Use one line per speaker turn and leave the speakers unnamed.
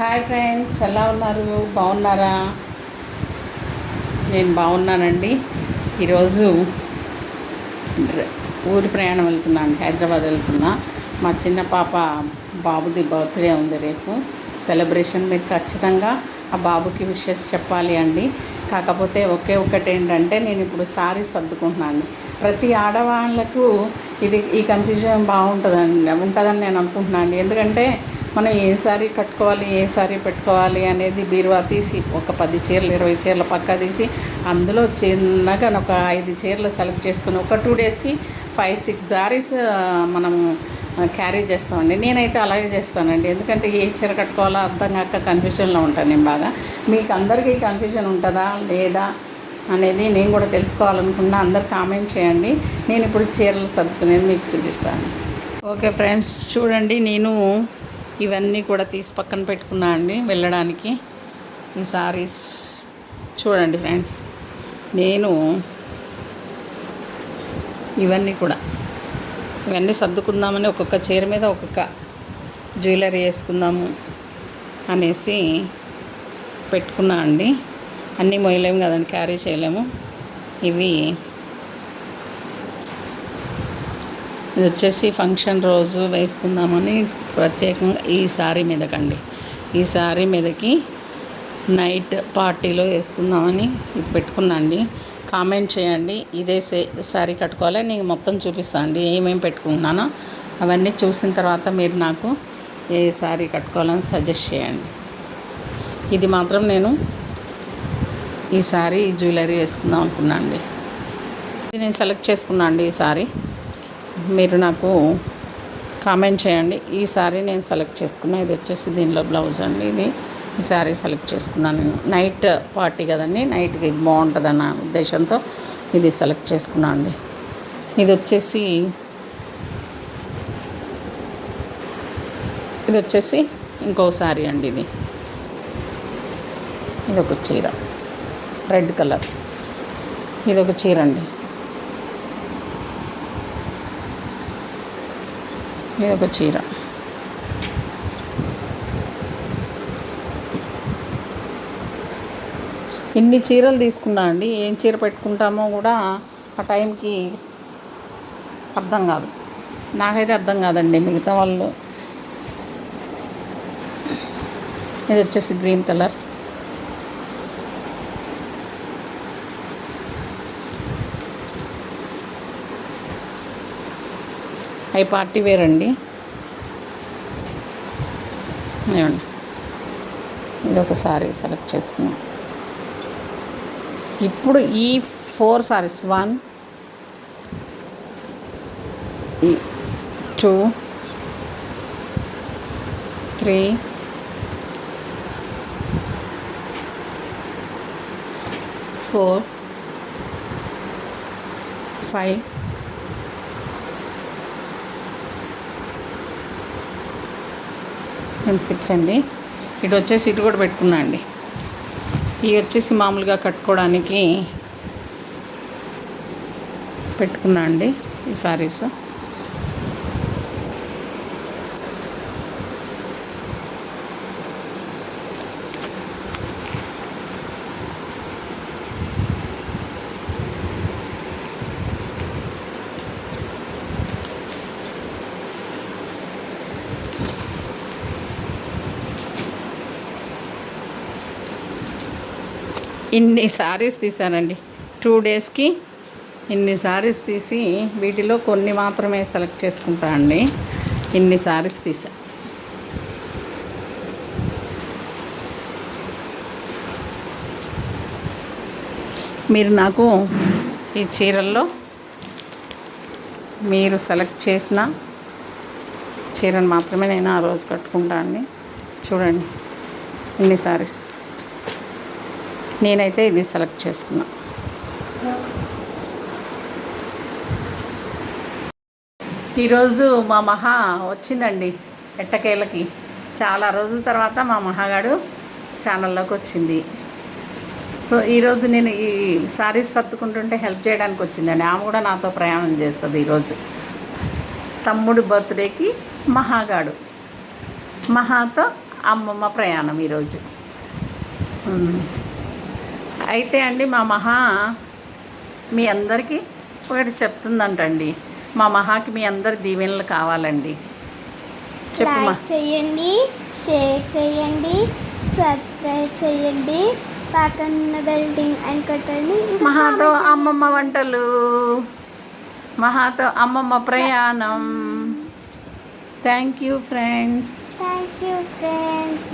Hi friends ఎలా ఉన్నారు? బాగున్నారా? నేను బాగున్నానండి. ఈరోజు ఊరి ప్రయాణం వెళ్తున్నాను హైదరాబాద్ వెళ్తున్నా. మా చిన్న పాప బాబుది బర్త్డే ఉంది రేపు. సెలబ్రేషన్ మీరు ఖచ్చితంగా ఆ బాబుకి విషెస్ చెప్పాలి అండి. కాకపోతే ఒకే ఒకటి ఏంటంటే నేను ఇప్పుడు సారీ సర్దుకుంటున్నాను. ప్రతి ఆడవాళ్ళకు ఇది ఈ కన్ఫ్యూజన్ బాగుంటుందండి ఉంటుందని నేను అనుకుంటున్నాను. అండి ఎందుకంటే మనం ఏ సారీ కట్టుకోవాలి ఏ సారీ పెట్టుకోవాలి అనేది బీరువా తీసి ఒక పది చీరలు ఇరవై చీరలు పక్క తీసి అందులో చిన్నగా ఒక ఐదు చీరలు సెలెక్ట్ చేసుకుని ఒక టూ డేస్కి ఫైవ్ సిక్స్ సారీస్ మనము క్యారీ చేస్తామండి. నేనైతే అలాగే చేస్తానండి. ఎందుకంటే ఏ చీర కట్టుకోవాలో అర్థం కాక కన్ఫ్యూజన్లో ఉంటాను నేను బాగా. మీకు అందరికీ కన్ఫ్యూజన్ ఉంటుందా లేదా అనేది నేను కూడా తెలుసుకోవాలనుకున్నా అందరు కామెంట్ చేయండి. నేను ఇప్పుడు చీరలు సర్దుకునేది మీకు చూపిస్తాను. ఓకే ఫ్రెండ్స్ చూడండి నేను ఇవన్నీ కూడా తీసి పక్కన పెట్టుకున్నా అండి వెళ్ళడానికి. ఈ సారీస్ చూడండి ఫ్రెండ్స్. నేను ఇవన్నీ కూడా ఇవన్నీ సర్దుకుందామని ఒక్కొక్క చీర మీద ఒక్కొక్క జ్యువెలరీ వేసుకుందాము అనేసి పెట్టుకున్నా అండి. అన్నీ మొయ్యలేము కదండి క్యారీ చేయలేము. ఇవి ఇది వచ్చేసి ఫంక్షన్ రోజు వేసుకుందామని ప్రత్యేకంగా ఈ శారీ మీదకండి. ఈ సారీ మీదకి నైట్ పార్టీలో వేసుకుందామని ఇది కామెంట్ చేయండి. ఇదే సే శారీ కట్టుకోవాలి. నేను మొత్తం చూపిస్తాను అండి. ఏమేమి పెట్టుకుంటున్నానో అవన్నీ చూసిన తర్వాత మీరు నాకు ఏ శారీ కట్టుకోవాలని సజెస్ట్ చేయండి. ఇది మాత్రం నేను ఈ సారీ జ్యువెలరీ వేసుకుందాం అనుకున్నాను అండి ఇది నేను సెలెక్ట్ చేసుకున్నాను అండి ఈ సారీ. మీరు నాకు కామెంట్ చేయండి. ఈ సారీ నేను సెలెక్ట్ చేసుకున్నా. ఇది వచ్చేసి దీనిలో బ్లౌజ్ అండి. ఇది ఈ సారీ సెలెక్ట్ చేసుకున్నాను నేను. నైట్ పార్టీ కదండి. నైట్కి ఇది బాగుంటుందన్న ఉద్దేశంతో ఇది సెలెక్ట్ చేసుకున్నాను అండి. ఇది వచ్చేసి ఇది వచ్చేసి ఇంకో సారీ అండి ఇది. ఇది ఒక చీర. Red colour. ఇది ఒక చీర అండి. ఇది ఒక చీర. ఎన్ని చీరలు తీసుకున్నా అండి ఏం చీర పెట్టుకుంటామో కూడా ఆ టైంకి అర్థం కాదు. నాకైతే అర్థం కాదండి మిగతా వాళ్ళు. ఇది వచ్చేసి గ్రీన్ కలర్. అవి పార్టీ వేర్ అండి. ఇది ఒక సారీ సెలెక్ట్ చేసుకున్నాం. ఇప్పుడు ఈ ఫోర్ సారీస్ వన్ ఈ two three four five and six అండి. ఇటు వచ్చేసి ఇటు కూడా పెట్టుకున్నా అండి. ఇవి వచ్చేసి మామూలుగా కట్టుకోవడానికి పెట్టుకున్నా అండి ఈ సారీస్ ఇన్ని సారీస్ తీసానండి టూ డేస్కి ఇన్ని సారీస్ తీసి వీటిలో కొన్ని మాత్రమే సెలెక్ట్ చేసుకుంటా అండి. ఇన్ని సారీస్ తీసా మీరు నాకు ఈ చీరల్లో మీరు సెలెక్ట్ చేసిన చీరను మాత్రమే నేను ఆ రోజు కట్టుకుంటా అండి. చూడండి. ఇన్ని సారీస్ నేనైతే ఇది సెలెక్ట్ చేసుకున్నా. ఈరోజు మా మహా వచ్చిందండి ఎట్టకేలకి. చాలా రోజుల తర్వాత మా మహాగాడు ఛానల్లోకి వచ్చింది. సో ఈరోజు నేను ఈ సారీస్ సర్దుకుంటుంటే హెల్ప్ చేయడానికి వచ్చిందండి. ఆమె కూడా నాతో ప్రయాణం చేస్తుంది ఈరోజు. తమ్ముడు బర్త్డేకి మహాగాడు. మహాతో అమ్మమ్మ ప్రయాణం ఈరోజు. అయితే అండి మా మహా మీ అందరికీ ఒకటి చెప్తుందంటండి. మా మహాకి మీ అందరి దీవెనలు కావాలండి. చెప్పు మా.
లైక్ చేయండి షేర్ చేయండి సబ్స్క్రైబ్ చేయండి పక్కన బెల్టింగ్ అని కొట్టండి.
మహాతో. అమ్మమ్మ వంటలు. మహాతో అమ్మమ్మ ప్రయాణం. Thank you friends
thank you friends